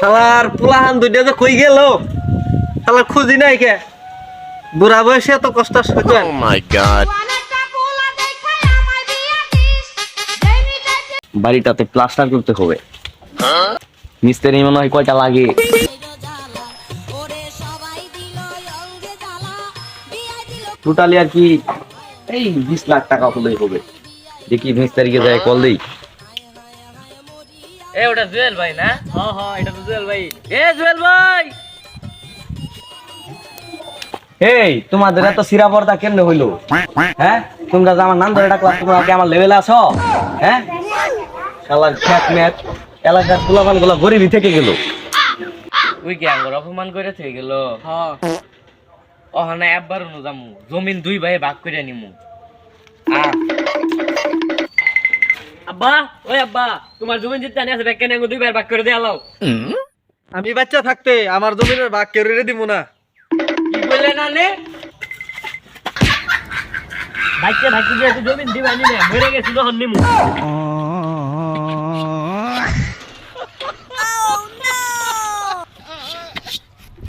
শালার পুলাহান দুইটা যে কই গেল? শালার খুঁজি নাই কে? বুড়া বয়সে এত কষ্ট সহ্য হয় না। my বাড়িটাতে প্লাস্টার করতে হবে। মিস্ত্রি মনে হয় কয়টা লাগে? টোটালি আর কি এই বিশ লাখ টাকা হলেই হবে। দেখি মিস্ত্রিকে যায় কল দেই। এ ওটা জুয়েল ভাই না? হ্যাঁ হ্যাঁ এটা তো জুয়েল ভাই। এ জুয়েল ভাই! এই তোমাদের এত সিরা পর্দা কেমনে হইল? হ্যাঁ? তোমরা যে আমার নাম ধরে ডাকলা তোমরা কি আমার লেভেলে আছো? হ্যাঁ? শালার খ্যাত ম্যাচ এলাকার পোলাপানগুলো গরিবই থেকে গেল। তুই কি আঙ্গুর অপমান করে থেকে গেল? হ্যাঁ। ওখানে একবার নু যামু জমিন দুই ভাই ভাগ করে নিমু। আ। আব্বা ওই আব্বা তোমার জমিন জিতে আনি আছে ব্যাগ কেন দুই ভাই ভাগ করে দিয়ে আলাও। আমি বাচ্চা থাকতে আমার জমিনের ভাগ কেউ দিব না। কি বললে না নে বাচ্চা তুই জমিন দিবা নিলে মরে গেছি তখন নিমু।